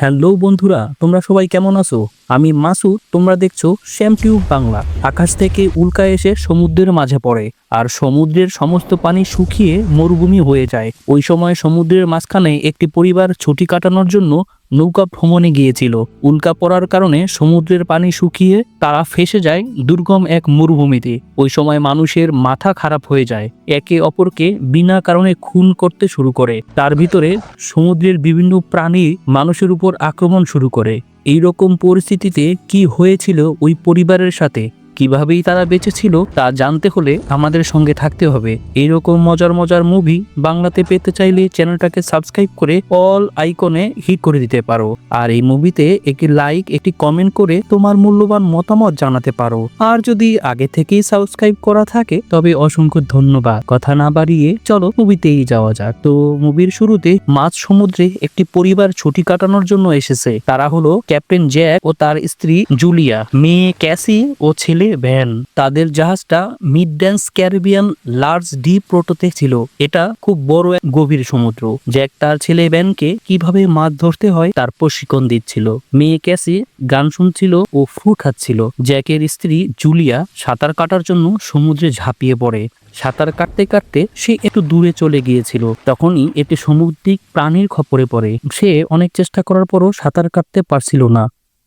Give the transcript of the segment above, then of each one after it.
Hello বন্ধুরা, তোমরা সবাই কেমন আছো? আমি মাসু, তোমরা দেখছ শ্যাম টিউব বাংলা। আকাশ থেকে উল্কা এসে সমুদ্রের মাঝে পড়ে, আর সমুদ্রের সমস্ত পানি শুকিয়ে মরুভূমি হয়ে যায়। ওই সময় সমুদ্রের মাঝখানে একটি পরিবার ছুটি কাটানোর জন্য নৌকা ভ্রমণে গিয়েছিল। উল্কা পড়ার কারণে সমুদ্রের পানি শুকিয়ে তারা ফেসে যায় দুর্গম এক মরুভূমিতে। ওই সময় মানুষের মাথা খারাপ হয়ে যায়। একে অপরকে বিনা কারণে খুন করতে শুরু করে। তার ভিতরে সমুদ্রের বিভিন্ন প্রাণী মানুষের উপর আক্রমণ শুরু করে। এইরকম পরিস্থিতিতে কি হয়েছিল ওই পরিবারের সাথে? কিভাবেই তারা বেঁচে ছিল তা জানতে হলে আমাদের সঙ্গে থাকতে হবে। এরকম মজার মজার মুভি বাংলাতে পেতে চাইলে চ্যানেলটাকে সাবস্ক্রাইব করে অল আইকনে হিট করে দিতে পারো। আর এই মুভিতে একটি লাইক একটি কমেন্ট করে তোমার মূল্যবান মতামত জানাতে পারো। আর যদি আগে থেকেই সাবস্ক্রাইব করা থাকে, তবে অসংখ্য ধন্যবাদ। কথা না বাড়িয়ে চলো মুভিতেই যাওয়া যাক। তো মুভির শুরুতে মাঝ সমুদ্রে একটি পরিবার ছুটি কাটানোর জন্য এসেছে। তারা হলো ক্যাপ্টেন জ্যাক ও তার স্ত্রী জুলিয়া। মেয়ে ক্যাসি ও ছেলে ভ্যান। তাদের জাহাজটা মিড ড্যান্স ক্যারিবিয়ান লার্জ ডি প্রোটোতে ছিল। এটা খুব বড় এক গভীর সমুদ্র জ্যাক তার ছেলে ভ্যানকে কীভাবে মাছ ধরতে হয় তার প্রশিক্ষণ দিচ্ছিল। মেয়ে ক্যাসি গান শুনছিল ও ফ্রুট খাচ্ছিল, জ্যাকের স্ত্রী জুলিয়া সাঁতার কাটার জন্য সমুদ্রে ঝাঁপিয়ে পড়ে। সাঁতার কাটতে কাটতে সে একটু দূরে চলে গিয়েছিল, তখনই একটি সমুদ্রিক প্রাণীর খপরে পড়ে। সে অনেক চেষ্টা করার পরও সাঁতার কাটতে পারছিল না।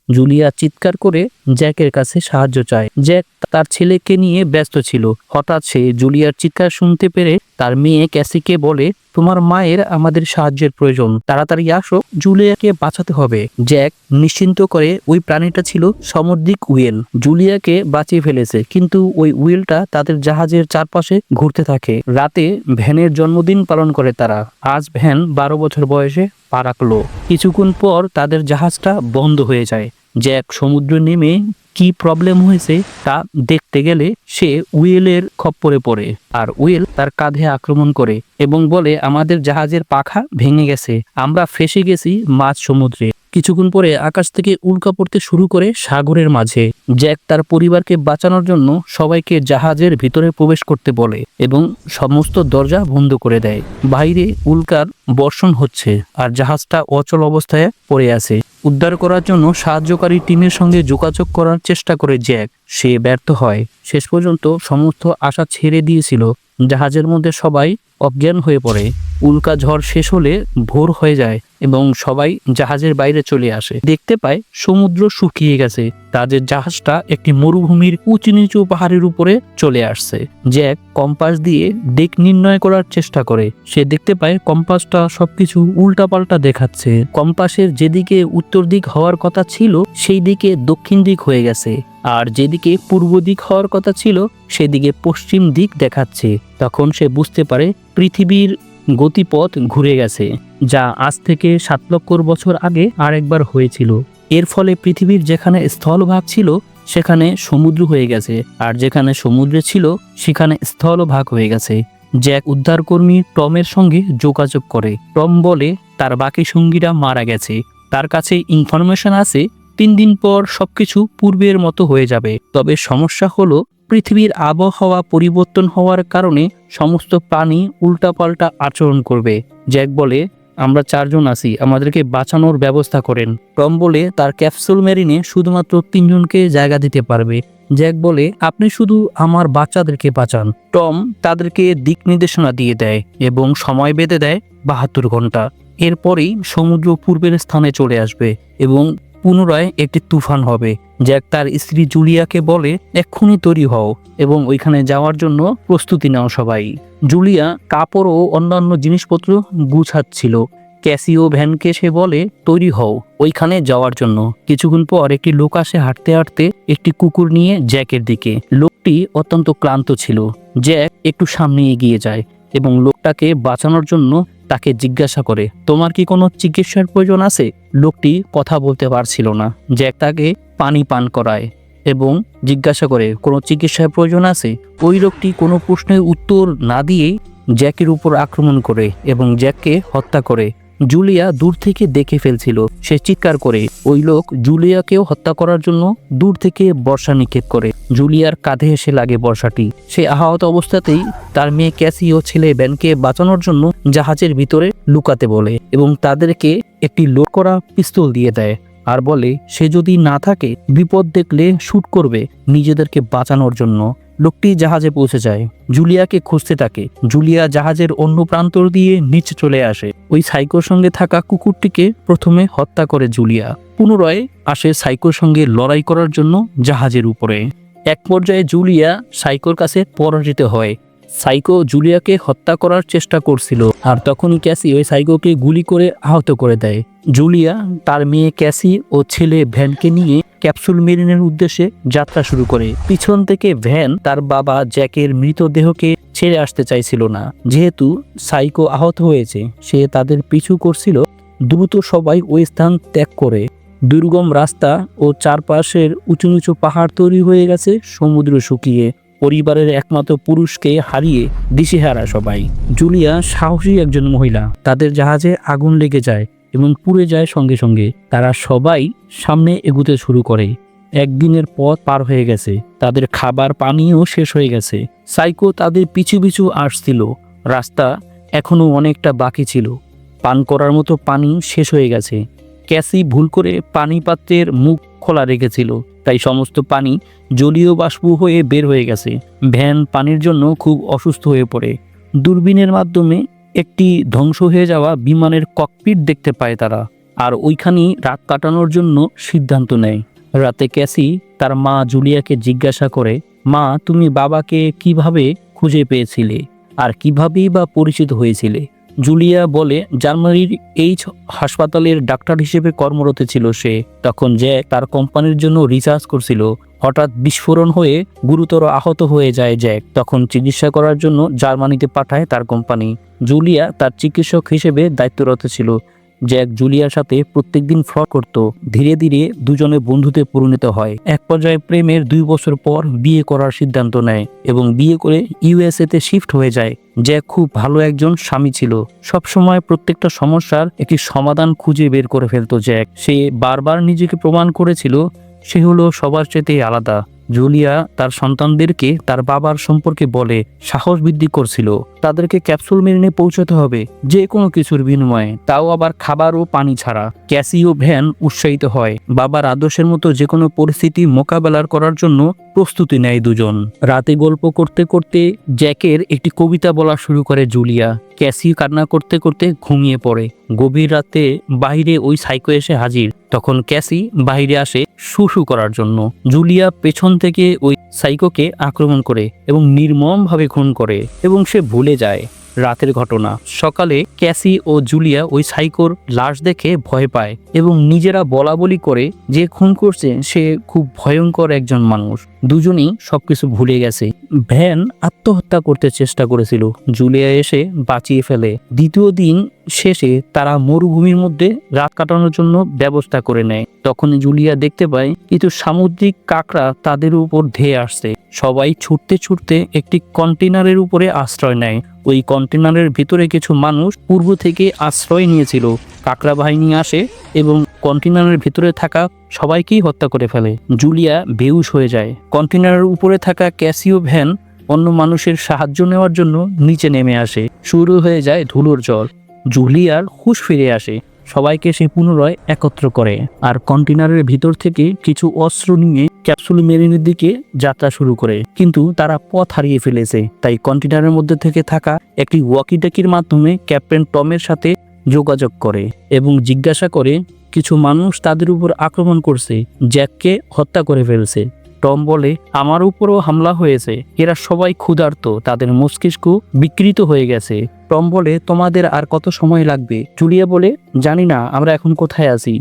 জুলিয়া চিৎকার করে জ্যাকের কাছে সাহায্য চায়। জ্যাক তার ছেলেকে নিয়ে ব্যস্ত ছিল। হঠাৎ সে জুলিয়ার চিৎকার শুনতে পেরে তার মেয়ে ক্যাসিকে বলে, তোমার মায়ের আমাদের সাহায্যের প্রয়োজন। তাড়াতাড়ি আসো, জুলিয়াকে বাঁচাতে হবে। জ্যাক নিশ্চিন্ত করে ওই প্রাণীটা ছিল সামুদ্রিক উইল জুলিয়াকে বাঁচিয়ে ফেলেছে, কিন্তু ওই উইলটা তাদের জাহাজের চারপাশে ঘুরতে থাকে। রাতে ভ্যানের জন্মদিন পালন করে তারা। আজ ভ্যান বারো বছর বয়সে পা রাখল। কিছুক্ষণ পর তাদের জাহাজটা বন্ধ হয়ে যায়। জ্যাক সমুদ্রে নেমে কি প্রবলেম হয়েছে তা দেখতে গেলে সে উইলের খপ্পরে পড়ে। আর উইল তার কাঁধে আক্রমণ করে এবং বলে, আমাদের জাহাজের পাখা ভেঙে গেছে। আমরা ফেসে গেছি মাঝ সমুদ্রে। কিছুক্ষণ পরে আকাশ থেকে উল্কা পড়তে শুরু করে সাগরের মাঝে। জ্যাক তার পরিবারকে বাঁচানোর জন্য সবাইকে জাহাজের ভিতরে প্রবেশ করতে বলে এবং সমস্ত দরজা বন্ধ করে দেয়। বাইরে উল্কার বর্ষণ হচ্ছে আর জাহাজটা অচল অবস্থায় পড়ে আছে। উদ্ধার করার জন্য সাহায্যকারী টিমের সঙ্গে যোগাযোগ করার চেষ্টা করে জ্যাক। সে ব্যর্থ হয়। শেষ পর্যন্ত সমস্ত আশা ছেড়ে দিয়েছিল। জাহাজের মধ্যে সবাই অজ্ঞান হয়ে পড়ে। উল্কা ঝড় শেষ হলে ভোর হয়ে যায় এবং সবাই জাহাজের বাইরে চলে আসে। দেখতে পায় সমুদ্র শুকিয়ে গেছে। তাদের জাহাজটা একটি মরুভূমির উঁচু নিচু পাহাড়ের উপরে চলে আসছে। জ্যাক কম্পাস দিয়ে দিক নির্ণয় করার চেষ্টা করে। সে দেখতে পায় কম্পাসটা সবকিছু উল্টাপাল্টা দেখাচ্ছে। কম্পাসের যেদিকে উত্তর দিক হওয়ার কথা ছিল, সেই দিকে দক্ষিণ দিক হয়ে গেছে। আর যেদিকে পূর্ব দিক হওয়ার কথা ছিল, সেদিকে পশ্চিম দিক দেখাচ্ছে। তখন সে বুঝতে পারে পৃথিবীর গতিপথ ঘুরে গেছে, যা আজ থেকে সাত লক্ষ বছর আগে আরেকবার হয়েছিল। এর ফলে পৃথিবীর যেখানে স্থলভাগ ছিল, সেখানে সমুদ্র হয়ে গেছে, আর যেখানে সমুদ্রে ছিল, সেখানে স্থলভাগ হয়ে গেছে। জ্যাক উদ্ধারকর্মী টমের সঙ্গে যোগাযোগ করে। টম বলে, তার বাকি সঙ্গীরা মারা গেছে। তার কাছে ইনফরমেশন আছে, তিন দিন পর সবকিছু পূর্বের মতো হয়ে যাবে। তবে সমস্যা হলো পৃথিবীর আবহাওয়া পরিবর্তন হওয়ার কারণে সমস্ত প্রাণী উল্টাপাল্টা আচরণ করবে। জ্যাক বলে, আমরা চারজন আছি, আমাদেরকে বাঁচানোর ব্যবস্থা করেন। টম বলে, তার ক্যাপসুল মেরিনে শুধুমাত্র তিনজনকে জায়গা দিতে পারবে। জ্যাক বলে, আপনি শুধু আমার বাচ্চাদেরকে বাঁচান। টম তাদেরকে দিক নির্দেশনা দিয়ে দেয় এবং সময় বেঁধে দেয় বাহাত্তর ঘণ্টা। এরপরেই সমুদ্র পূর্বের স্থানে চলে আসবে এবং পুনরায় একটি তুফান হবে জ্যাক তার স্ত্রী জুলিয়াকে বলে, এক্ষুনি তৈরি হও এবং ওইখানে যাওয়ার জন্য প্রস্তুতি নাও সবাই। জুলিয়া কাপড় ও অন্যান্য জিনিসপত্র গুছাচ্ছিল। ক্যাসিও ভ্যানকে সে বলে, তৈরি হও ওইখানে যাওয়ার জন্য। কিছুক্ষণ পর একটি লোক আসে হাঁটতে হাঁটতে একটি কুকুর নিয়ে জ্যাকের দিকে। লোকটি অত্যন্ত ক্লান্ত ছিল। জ্যাক একটু সামনে এগিয়ে যায় এবং লোকটাকে বাঁচানোর জন্য তাকে জিজ্ঞাসা করে, তোমার কি কোনো চিকিৎসার প্রয়োজন আছে? লোকটি কথা বলতে পারছিল না জ্যাক তাকে পানি পান করায় এবং জিজ্ঞাসা করে, কোনো চিকিৎসার প্রয়োজন আছে? ওই লোকটি কোনো প্রশ্নের উত্তর না দিয়ে জ্যাকের উপর আক্রমণ করে এবং জ্যাককে হত্যা করে জুলিয়া দূর থেকে দেখে ফেলছিল। সে চিৎকার করে, ওই লোক জুলিয়াকেও হত্যা করার জন্য দূর থেকে বর্ষা নিক্ষেপ করে। জুলিয়ার কাঁধে এসে লাগে বর্ষাটি। সে আহত অবস্থাতেই তার মেয়ে ক্যাসি ও ছেলে ব্যানকে বাঁচানোর জন্য জাহাজের ভিতরে লুকাতে বলে এবং তাদেরকে একটি লোড করা পিস্তল দিয়ে দেয়। আর বলে, সে যদি না থাকে, বিপদ দেখলে শ্যুট করবে নিজেদেরকে বাঁচানোর জন্য। লোকটি জাহাজে পৌঁছে যায়। জুলিয়াকে খুঁজতে থাকে। জুলিয়া জাহাজের অন্য প্রান্তর দিয়ে নিচে চলে আসে। ওই সাইকোর সঙ্গে থাকা কুকুরটিকে প্রথমে হত্যা করে জুলিয়া। পুনরায় আসে সাইকোর সঙ্গে লড়াই করার জন্য জাহাজের উপরে। এক পর্যায়ে জুলিয়া সাইকোর কাছে পরাজিত হয়। সাইকো জুলিয়াকে হত্যা করার চেষ্টা করছিল, আর তখন ক্যাসি ওই সাইকোকে গুলি করে আহত করে দেয়। জুলিয়া তার মেয়ে ক্যাসি ও ছেলে ভ্যানকে নিয়ে ক্যাপসুল মেরিনের উদ্দেশ্যে যাত্রা শুরু করে। পিছন থেকে ভ্যান তার বাবা জ্যাকের মৃতদেহকে ছেড়ে আসতে চাইছিল না। যেহেতু সাইকো আহত হয়েছে, সে তাদের পিছু করছিল। দ্রুত সবাই ওই স্থান ত্যাগ করে। দুর্গম রাস্তা ও চারপাশের উঁচু নিচু পাহাড় তৈরি হয়ে গেছে সমুদ্র শুকিয়ে। পরিবারের একমাত্র পুরুষকে হারিয়ে দিশেহারা সবাই। জুলিয়া সাহসী একজন মহিলা। তাদের জাহাজে আগুন লেগে যায়। এবং পুড়ে যায় সঙ্গে সঙ্গে। তারা সবাই সামনে এগুতে শুরু করে। একদিনের পথ পার হয়ে গেছে। তাদের খাবার পানিও শেষ হয়ে গেছে। সাইকো তাদের পিছু পিছু আসছিল। রাস্তা এখনও অনেকটা বাকি ছিল। পান করার মতো পানি শেষ হয়ে গেছে। ক্যাসি ভুল করে পানি পাত্রের মুখ খোলা রেখেছিল। তাই সমস্ত পানি জলীয় বাষ্প হয়ে বের হয়ে গেছে। ভ্যান পানির জন্য খুব অসুস্থ হয়ে পড়ে। দূরবীনের মাধ্যমে একটি ধ্বংস হয়ে যাওয়া বিমানের ককপিট দেখতে পায় তারা, আর ওইখানেই রাত কাটানোর জন্য সিদ্ধান্ত নেয়। রাতে ক্যাসি তার মা জুলিয়াকে জিজ্ঞাসা করে, মা, তুমি বাবাকে কীভাবে খুঁজে পেয়েছিলে? আর কিভাবেই বা পরিচিত হয়েছিলে? জুলিয়া বলে, জার্মানির এইচ হাসপাতালের ডাক্তার হিসেবে কর্মরত ছিল সে। তখন জ্যাক তার কোম্পানির জন্য রিসার্চ করছিল। হঠাৎ বিস্ফোরণ হয়ে গুরুতর আহত হয়ে যায় জ্যাক। তখন চিকিৎসা করার জন্য জার্মানিতে পাঠায় তার কোম্পানি। জুলিয়া তার চিকিৎসক হিসেবে দায়িত্বরত ছিল। জ্যাক জুলিয়ার সাথে প্রত্যেকদিন ফ্রড করত, ধীরে ধীরে দুজনে বন্ধুতে পরিণত হয়। এক পর্যায়ে প্রেমের দুই বছর পর বিয়ে করার সিদ্ধান্ত নেয় এবং বিয়ে করে ইউএসএ তে শিফট হয়ে যায়। জ্যাক খুব ভালো একজন স্বামী ছিল। সবসময় প্রত্যেকটা সমস্যার একটি সমাধান খুঁজে বের করে ফেলতো জ্যাক সে বারবার নিজেকে প্রমাণ করেছিল, সে হলো সবার চেয়ে আলাদা। জুলিয়া তার সন্তানদেরকে তার বাবার সম্পর্কে বলে সাহস বৃদ্ধি করছিল। তাদেরকে ক্যাপসুল মেরিনে পৌঁছাতে হবে, যে কোনো কিছুর বিনিময়ে। তাও আবার খাবার ও পানি ছাড়া। ক্যাসি ও ভ্যান উৎসাহিত হয়। বাবার আদর্শের মতো যে কোনো পরিস্থিতি মোকাবেলার করার জন্য প্রস্তুতি নেয় দুজন। রাতে গল্প করতে করতে জ্যাকের একটি কবিতা বলা শুরু করে জুলিয়া। ক্যাসি কান্না করতে করতে ঘুমিয়ে পড়ে। গভীর রাতে বাইরে ওই সাইকো এসে হাজির। তখন ক্যাসি বাহিরে আসে শুশু করার জন্য। জুলিয়া পেছন থেকে ওই সাইকোকে আক্রমণ করে এবং নির্মমভাবে খুন করে এবং সে ভুলে যায়। রাতের ঘটনা। সকালে ক্যাসি ও জুলিয়া ওই সাইকোর লাশ দেখে ভয় পায় এবং নিজেরা বলা বলি করে যে খুন করছে, সে খুব ভয়ঙ্কর একজন মানুষ। দুজনেই সবকিছু ভুলে গেছে। ভ্যান আত্মহত্যা করতে চেষ্টা করেছিল। জুলিয়া এসে বাঁচিয়ে ফেলে। দ্বিতীয় দিন শেষে তারা মরুভূমির মধ্যে রাত কাটানোর জন্য ব্যবস্থা করে নেয়। তখন জুলিয়া দেখতে পায় কিছু সামুদ্রিক কাকড়া তাদের উপর ধেয়ে আসছে। সবাই ছুটতে ছুটতে একটি কন্টেনারের উপরে আশ্রয় নেয়। ওই কন্টেনারের ভিতরে কিছু মানুষ পূর্ব থেকে আশ্রয় নিয়েছিল। কাকড়া বাহিনী আসে এবং কন্টেনারের ভিতরে থাকা সবাইকেই হত্যা করে ফেলে। জুলিয়া বেউস হয়ে যায়। কন্টেনারের উপরে থাকা ক্যাসিও ভ্যান অন্য মানুষের সাহায্য নেওয়ার জন্য নিচে নেমে আসে। শুরু হয়ে যায় ধুলোর জল জুলিয়ার হুশ ফিরে আসে। সবাইকে সে পুনরায় একত্র করে। আর কন্টেনারের ভিতর থেকে কিছু অস্ত্র নিয়ে ক্যাপসুল মেরিনের দিকে যাত্রা শুরু করে, কিন্তু তারা পথ হারিয়ে ফেলেছে। তাই কন্টেনারের মধ্যে থেকে থাকা একটি ওয়াকিটাকির মাধ্যমে ক্যাপ্টেন টমের সাথে যোগাযোগ করে এবং জিজ্ঞাসা করে, কিছু মানুষ তাদের উপর আক্রমণ করছে, জ্যাককে হত্যা করে ফেলছে। টম বলে, আমার উপরও হামলা হয়েছে। এরা সবাই ক্ষুধার্ত। তাদের মস্তিষ্ক বিকৃত হয়ে গেছে। টম বলে, তোমাদের আর কত সময় লাগবে? জুলিয়া বলে, জানি না। আমরা এখন কোথায় আছি?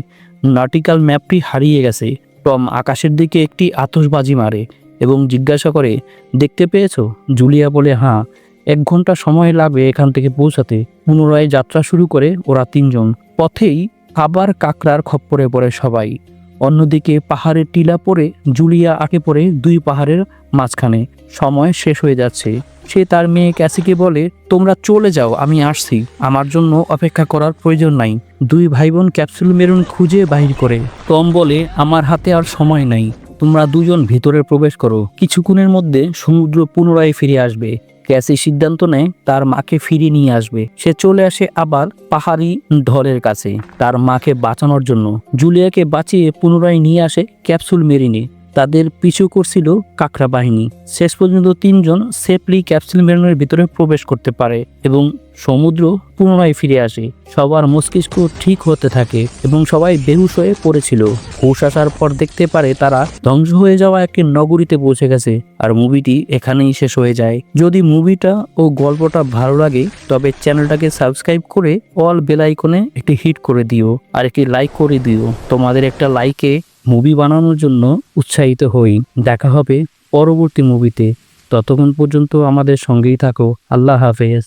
নাটিক্যাল ম্যাপটি হারিয়ে গেছে। টম আকাশের দিকে একটি আতসবাজি মারে এবং জিজ্ঞাসা করে, দেখতে পেয়েছ? জুলিয়া বলে হাঁ এক ঘণ্টা সময় লাগবে এখান থেকে পৌঁছাতে। পুনরায় যাত্রা শুরু করে ওরা তিনজন। পথেই আবার কাকরার খপ্পরে পড়ে সবাই। অন্যদিকে পাহাড়ের টিলা পরে জুলিয়া আঁকে পড়ে দুই পাহাড়ের মাঝখানে। সময় শেষ হয়ে যাচ্ছে। সে তার মেয়ে ক্যাসিকে বলে, তোমরা চলে যাও, আমি আসছি। আমার জন্য অপেক্ষা করার প্রয়োজন নাই। দুই ভাই বোন ক্যাপসুল মেরুন খুঁজে বাহির করে। টম বলে, আমার হাতে আর সময় নাই। তোমরা দুজন ভিতরে প্রবেশ করো। কিছুক্ষণের মধ্যে সমুদ্র পুনরায় ফিরে আসবে। ক্যাসি সিদ্ধান্ত নেয়, তার মাকে ফিরিয়ে নিয়ে আসবে। সে চলে আসে আবার পাহাড়ি ঢলের কাছে। তার মাকে বাঁচানোর জন্য জুলিয়াকে বাঁচিয়ে পুনরায় নিয়ে আসে ক্যাপসুল মেরিনে। তাদের পিছু করছিল কাকড়া বাহিনী। শেষ পর্যন্ত তিনজন সেফলি ক্যাপসুল মেরিনের ভিতরে প্রবেশ করতে পারে এবং সমুদ্র পুনরায় ফিরে আসে। সবার মস্তিষ্ক ঠিক হতে থাকে এবং সবাই বেহুশ হয়ে পড়েছিল। হুশ আসার পর দেখতে পারে তারা ধ্বংস হয়ে যাওয়া একটি নগরীতে পৌঁছে গেছে আর মুভিটি এখানেই শেষ হয়ে যায়। যদি মুভিটা ও গল্পটা ভালো লাগে, তবে চ্যানেলটাকে সাবস্ক্রাইব করে অল বেল আইকনে একটি হিট করে দিও আর একটি লাইক করে দিও। তোমাদের একটা লাইকে মুভি বানানোর জন্য উৎসাহিত হই। দেখা হবে পরবর্তী মুভিতে ততক্ষণ পর্যন্ত আমাদের সঙ্গেই থাকো। আল্লাহ হাফেজ।